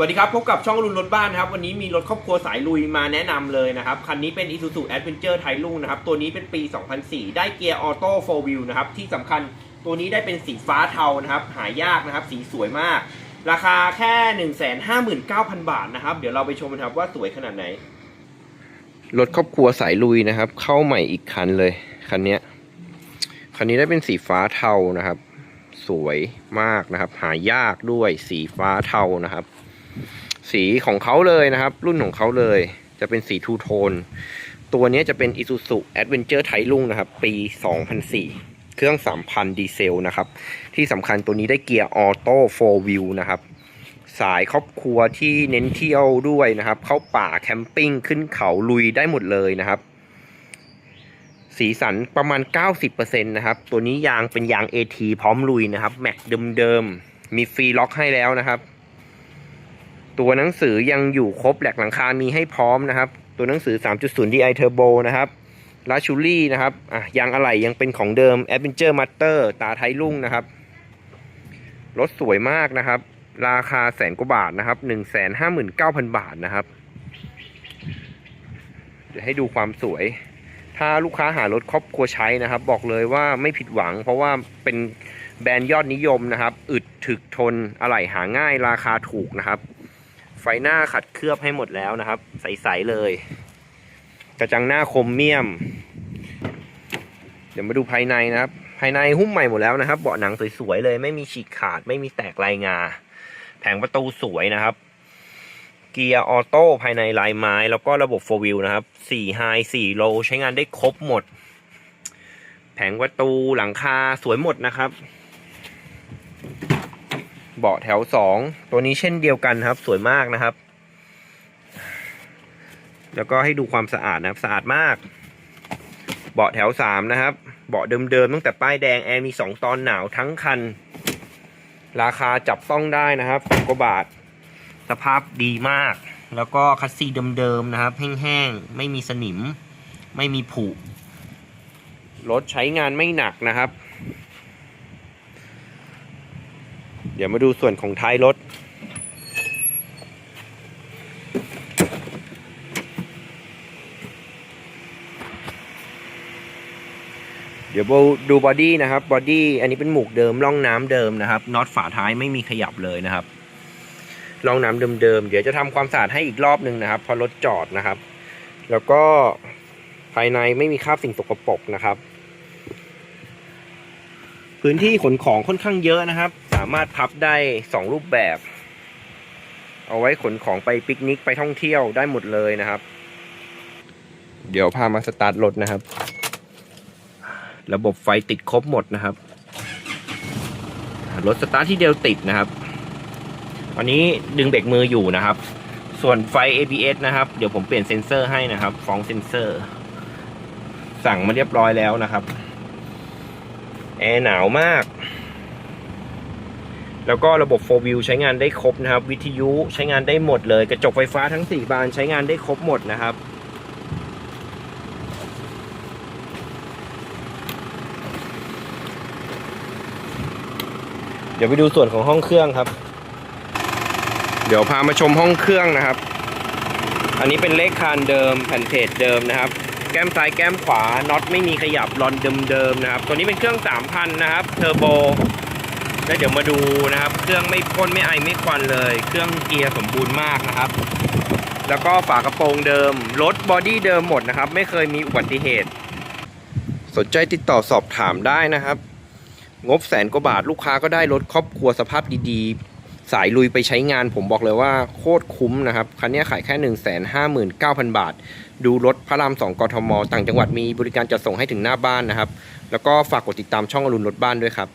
สวัสดีครับพบกับช่องรุนรถบ้านนะครับวันนี้มีรถครอบครัวสายลุยมาแนะนำเลยนะครับคันนี้เป็น Isuzu Adventure ไทลุงนะครับตัวนี้เป็นปี 2004 ได้เกียร์ออโต้4 Wheel นะครับที่สำคัญตัวนี้ได้เป็นสีฟ้าเทานะครับหายากนะครับสีสวยมาก ราคาแค่ 159,000 บาทนะครับเดี๋ยวเราไปชมกันครับว่าสวยขนาดไหน รถครอบครัวสายลุยนะครับ เข้าใหม่อีกคันเลยคันนี้คันนี้ได้เป็นสีฟ้าเทานะครับ สวยมากนะครับ หายากด้วยสีฟ้าเทานะครับ สีของเขาเลยนะครับ รุ่นของเขาเลย จะเป็นสีทูโทน ตัวนี้จะเป็น Isuzu Adventure ไทลุงนะครับ ปี 2004 เครื่อง 3,000 ดีเซลนะครับ ที่สำคัญตัวนี้ได้เกียร์ออโต้4 Wheel นะครับ สายครอบครัวที่เน้นเที่ยวด้วยนะครับ เข้าป่าแคมปิ้งขึ้นเขาลุยได้หมดเลยนะครับสีสันประมาณ 90%นะครับ ตัวนี้ยางเป็นยาง AT พร้อมลุยนะครับ แม็กเดิมๆ มีฟรีล็อกให้แล้วนะครับ ตัวหนังสือยังอยู่ครบแหลกหลังคา มีให้พร้อมนะครับ ตัวหนังสือ 3.0 DI Turbo นะครับลาชูรี่นะครับอะยางอะไหล่ยังเป็นของเดิม Adventure Master ตาไทยลุ่งนะครับ รถสวยมากนะครับ ราคาแสนกว่าบาทนะครับหนึ่งแสนห้าหมื่นเก้าพันบาทนะครับ เดี๋ยวให้ดูความสวย ถ้าลูกค้าหารถครอบครัวใช้นะครับ บอกเลยว่าไม่ผิดหวัง เพราะว่าเป็นแบรนด์ยอดนิยมนะครับ อึดถึกทนอะไหล่หาง่าย ราคาถูกนะครับ ไฟหน้าขัดเคลือบให้หมดแล้วนะครับ ใสๆเลย กระจังหน้าคมเมี่ยม เดี๋ยวมาดูภายในนะครับ ภายในหุ้มใหม่หมดแล้วนะครับ เบาะหนังสวยๆเลย ไม่มีฉีกขาด ไม่มีแตกลายงา แผงประตูสวยนะครับ เกียร์ออโต้ภายในลายไม้ แล้วก็ระบบโฟวิลนะครับ4ไฮ4โลใช้งานได้ครบหมด แผงประตูหลังคาสวยหมดนะครับ เบาะแถวสองตัวนี้เช่นเดียวกันครับ สวยมากนะครับ แล้วก็ให้ดูความสะอาดนะครับสะอาดมาก เบาะแถวสามนะครับ เบาะเดิมๆตั้งแต่ป้ายแดงแอร์มีสองตอนหนาวทั้งคัน ราคาจับต้องได้นะครับแสนกว่าบาท สภาพดีมาก แล้วก็คัสซีเดิมๆนะครับ แห้งๆไม่มีสนิม ไม่มีผุรถใช้งานไม่หนักนะครับ เดี๋ยวมาดูส่วนของท้ายรถ เดี๋ยวดูบอดี้นะครับ บอดี้อันนี้เป็นหมูกเดิมร่องน้ำเดิมนะครับ น็อตฝาท้ายไม่มีขยับเลยนะครับ ร่องน้ำเดิมๆ เดี๋ยวจะทำความสะอาดให้อีกรอบหนึ่งนะครับ พอรถจอดนะครับ แล้วก็ภายในไม่มีคราบสิ่งสกปรกนะครับ พื้นที่ขนของค่อนข้างเยอะนะครับามารถพับได้สองรูปแบบ เอาไว้ขนของไปปิกนิกไปท่องเที่ยวได้หมดเลยนะครับ เดี๋ยวพามาสตาร์ทรถนะครับ ระบบไฟติดครบหมดนะครับ รถสตาร์ทที่เดียวติดนะครับอันนี้ดึงเบรกมืออยู่นะครับ ส่วนไฟ ABS นะครับ เดี๋ยวผมเปลี่ยนเซ็นเซอร์ให้นะครับ ฟองเซ็นเซอร์ สั่งมาเรียบร้อยแล้วนะครับ แอร์หนาวมาก แล้วก็ระบบ 4 wheel ใช้งานได้ครบนะครับ วิทยุใช้งานได้หมดเลย กระจกไฟฟ้าทั้ง 4 บานใช้งานได้ครบหมดนะครับ เดี๋ยวไปดูส่วนของห้องเครื่องครับ เดี๋ยวพามาชมห้องเครื่องนะครับ อันนี้เป็นเลขคานเดิมแผ่นเพจเดิมนะครับ แก้มซ้ายแก้มขวาน็อตไม่มีขยับรอนเดิมๆนะครับ ตัวนี้เป็นเครื่อง 3,000 นะครับ เทอร์โบ แล้วเดี๋ยวมาดูนะครับ เครื่องไม่พ่นไม่ไอไม่ควันเลย เครื่องเกียร์สมบูรณ์มากนะครับ แล้วก็ฝากระโปรงเดิม รถบอดี้เดิมหมดนะครับ ไม่เคยมีอุบัติเหตุ สนใจติดต่อสอบถามได้นะครับ งบแสนกว่าบาทลูกค้าก็ได้รถครอบครัวสภาพดีๆ สายลุยไปใช้งานผมบอกเลยว่าโคตรคุ้มนะครับ คันนี้ขายแค่ 1 5 9 0 0 0 บาท ดูรถพระราม2กทม ต่างจังหวัดมีบริการจัดส่งให้ถึงหน้าบ้านนะครับ แล้วก็ฝากกดติดตามช่องอรุณรถบ้านด้วยครับ